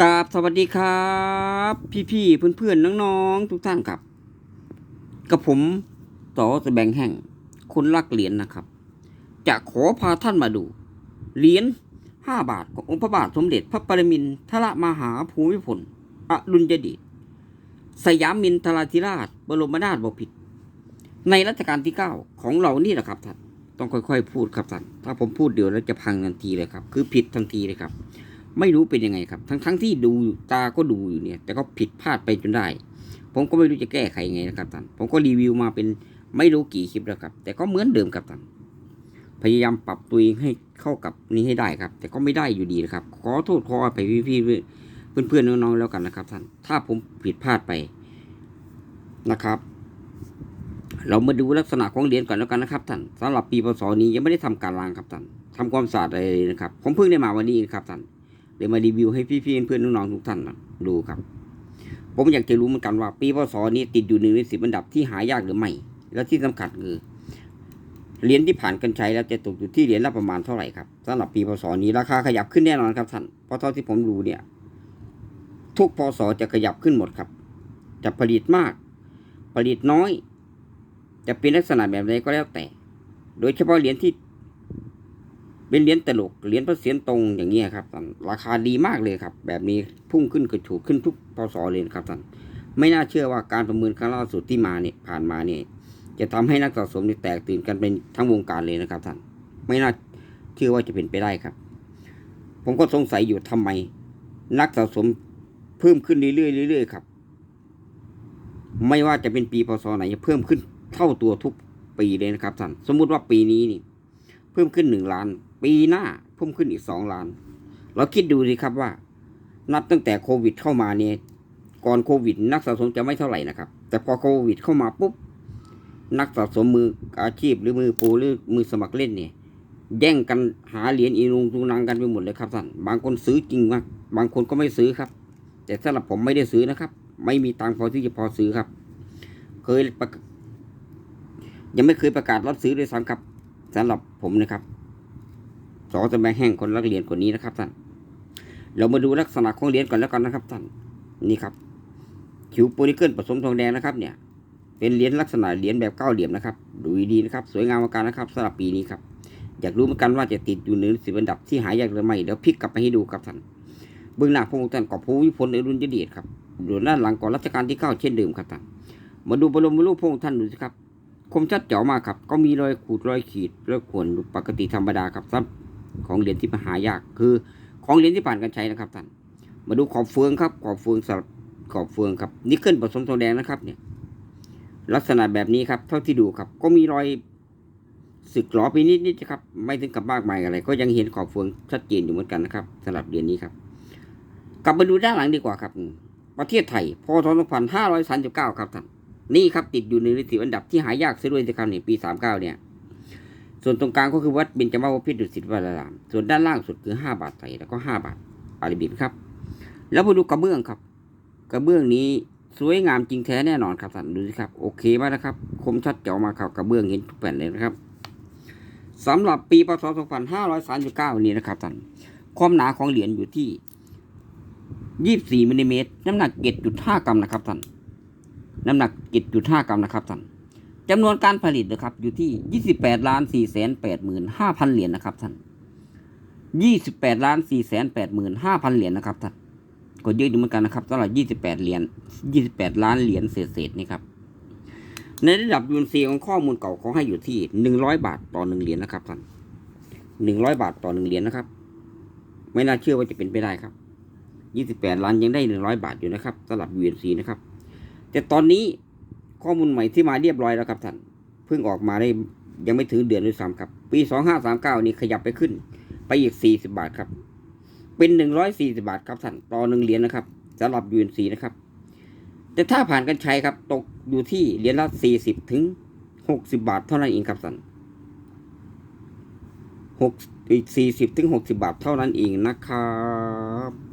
กราบสวัสดีครับ พี่ๆเพื่อนๆน้องๆทุกท่านครับ กับผมต่อสแบงแห่งคนรักเหรียญนะครับ จะขอพาท่านมาดู เหรียญห้าบาทขององค์พระบาทสมเด็จพระปรมินทรมหาภูมิพลอดุลยเดชสยามมินทราธิราช บรมนาถบพิตรในรัชกาลที่เก้าของเรานี่แหละครับท่านต้องค่อยๆ พูดครับท่านถ้าผมพูดเดี๋ยวแล้วจะพังทันทีเลยครับ คือผิดทันทีเลยครับ ไม่รู้เป็นยังไงครับ ทั้งทั้งที่ดูตาก็ดูอยู่เนี่ย แต่ก็ผิดพลาดไปจนได้ ผมก็ไม่รู้จะแก้ไขยังไงนะครับท่านผมก็รีวิวมาเป็นไม่รู้กี่คลิปแล้วครับ แต่ก็เหมือนเดิมครับท่านพยายามปรับตัวเองให้เข้ากับนี้ให้ได้ครับ แต่ก็ไม่ได้อยู่ดีนะครับ ขอโทษขออภัยพี่ๆเพื่อนๆน้องๆแล้วกันนะครับท่านถ้าผมผิดพลาดไปนะครับ เรามาดูลักษณะของเหรียญก่อนแล้วกันนะครับท่านสำหรับปีพศนี้ยังไม่ได้ทำการล้างครับท่านทำความสะอาดอะไรเลยนะครับ ผมเพิ่งได้มาวันนี้ครับท่าน ดี๋ยวมารีวิวให้พี่ๆเพื่อนน้องๆทุกท่านดูครับ ผมอยากจะรู้เหมือนกันว่า ปีพศนี้ติดอยู่หนึ่งในสิบอันดับที่หายากหรือไม่ แล้วที่สำคัญคือเหรียญที่ผ่านกันใช้แล้วจะตกอยู่ที่เหรียญละประมาณเท่าไหร่ครับสำหรับปีพศนี้ราคาขยับขึ้นแน่นอนครับท่านเพราะเท่าที่ผมดูเนี่ย ทุกพศจะขยับขึ้นหมดครับ จะผลิตมาก ผลิตน้อย จะเป็นลักษณะแบบใดก็แล้วแต่ โดยเฉพาะเหรียญที่ เป็นเหรียญตลกเหรียญพระเศียรตรงอย่างเงี้ยครับท่านราคาดีมากเลยครับ แบบนี้พุ่งขึ้นกระฉูดขึ้นทุกพศเลยนครับท่านไม่น่าเชื่อว่าการประเมินครั้งล่าสุดที่มาเนี่ยผ่านมาเนี่ยจะทำให้นักสะสมนี่แตกตื่นกันเป็นทั้งวงการเลยนะครับท่านไม่น่าเชื่อว่าจะเป็นไปได้ครับ ผมก็สงสัยอยู่ทำไม นักสะสมเพิ่มขึ้นเรื่อยๆเรื่อยๆครับ ไม่ว่าจะเป็นปีพศไหนจะเพิ่มขึ้นเท่าตัวทุกปีเลยนะครับท่านสมมุติว่าปีนี้นี่ เพิ่มขึ้นหนึ่งล้าน ปีหน้าเพิ่มขึ้นอีกสองล้าน เราคิดดูสิครับว่า นับตั้งแต่โควิดเข้ามาเนี่ยก่อนโควิด นักสะสมจะไม่เท่าไหร่นะครับ แต่พอโควิดเข้ามาปุ๊บนักสะสมมืออาชีพหรือมือโปรหรือมือสมัครเล่นเนี่ยแย่งกันหาเหรียญอีนุงตุงนางกันไปหมดเลยครับท่านบางคนซื้อจริงมากบางคนก็ไม่ซื้อครับ แต่สำหรับผมไม่ได้ซื้อนะครับ ไม่มีตังพอที่จะพอซื้อครับ เคยประกาศยังไม่เคยประกาศรับซื้อด้วยซ้ำครับสำหรับผมนะครับ สอสแบงแห่งคนรักเหรียญคนนี้นะครับท่านเรามาดูลักษณะของเหรียญก่อนแล้วกันนะครับท่านนี่ครับคิวโพลิเกิลผสมทองแดงนะครับ เนี่ย เป็นเหรียญลักษณะเหรียญแบบเก้าเหลี่ยมนะครับดูดีนะครับ สวยงามมาการนะครับสำหรับปีนี้ครับอยากรู้เหมือนกันว่าจะติดอยู่ในสิบอันดับที่หายากหรือไม่เดี๋ยวพลิกกลับไปให้ดูครับท่านเบื้องหน้าพระองค์ท่านกอบภูมิพลอรุณยเดชครับดูด้านหลังก่อนรัชกาลที่เก้าเช่นเดิมครับท่านมาดูบรมรูปพระองค์ท่านดูสิครับคมชัดเจ๋วมากครับ ก็มีรอยขูดรอยขีดรอยข่วนปกติธรรมดาครับซับ ของเหรียญที่หายาก คือของเหรียญที่ผ่านการใช้นะครับท่าน มาดูขอบเฟืองครับ ขอบเฟืองสลับขอบเฟืองครับนิกเกิลผสมทองแดงนะครับเนี่ย ลักษณะแบบนี้ครับ เท่าที่ดูครับ ก็มีรอยสึกหลอไปนิดนิดครับ ไม่ถึงกับมากมายอะไร ก็ยังเห็นขอบเฟืองชัดเจนอยู่เหมือนกันนะครับสำหรับเหรียญนี้ครับ กลับมาดูด้านหลังดีกว่าครับ ประเทศไทยพศ2539 ครับท่าน นี่ครับติดอยู่ในลิสต์อันดับที่หายากซะด้วยสิครับนี่ปีสามเก้าเนี่ย ส่วนตรงกลางก็คือวัดเบญจมาบพิตรดุสิตวราราม ส่วนด้านล่างสุดคือห้าบาทไทยแล้วก็ห้าบาทอาริบินครับ แล้วมาดูกระเบื้องครับ กระเบื้องนี้สวยงามจริงแท้แน่นอนครับท่านดูสิครับ โอเคมากนะครับ คมชัดเจ๋วมาครับกระเบื้องเห็นทุกแผ่นเลยนะครับสำหรับปีพศ 2539 นี้นะครับท่านความหนาของเหรียญอยู่ที่ 24มิลลิเมตรน้ำหนัก 7.5 กรัมนะครับท่านน้ำหนัก 7.5 กรัมนะครับท่าน จำนวนการผลิตนะครับ อยู่ที่ 28ล้าน4แสน8หมื่น5พันเหรียญนะครับท่าน28ล้าน4แสน8หมื่น5พันเหรียญนะครับท่านก็เยอะอยู่เหมือนกันนะครับสำหรับ 28 เหรียญ 28 ล้านเหรียญเศษๆนี่ครับ ในระดับยูนซีของข้อมูลเก่าเขาให้อยู่ที่ 100 บาทต่อหนึ่งเหรียญนะครับท่าน100 บาทต่อหนึ่งเหรียญนะครับ ไม่น่าเชื่อว่าจะเป็นไปได้ครับ 28 ล้านยังได้ 100 บาทอยู่นะครับสำหรับ UNC นะครับ แต่ตอนนี้ ข้อมูลใหม่ที่มาเรียบร้อยแล้วครับท่านเพิ่งออกมาได้ยังไม่ถึงเดือนด้วยซ้ำครับ ปี2539นี่ขยับไปขึ้น ไปอีก40บาทครับ เป็น140บาทครับท่านต่อหนึ่งเหรียญนะครับสำหรับ UNC นซีนะครับ แต่ถ้าผ่านกันใช้ครับ ตกอยู่ที่เหรียญละ40ถึง60บาทเท่านั้นเองครับท่าน6 40ถึง60บาทเท่านั้นเองนะครับ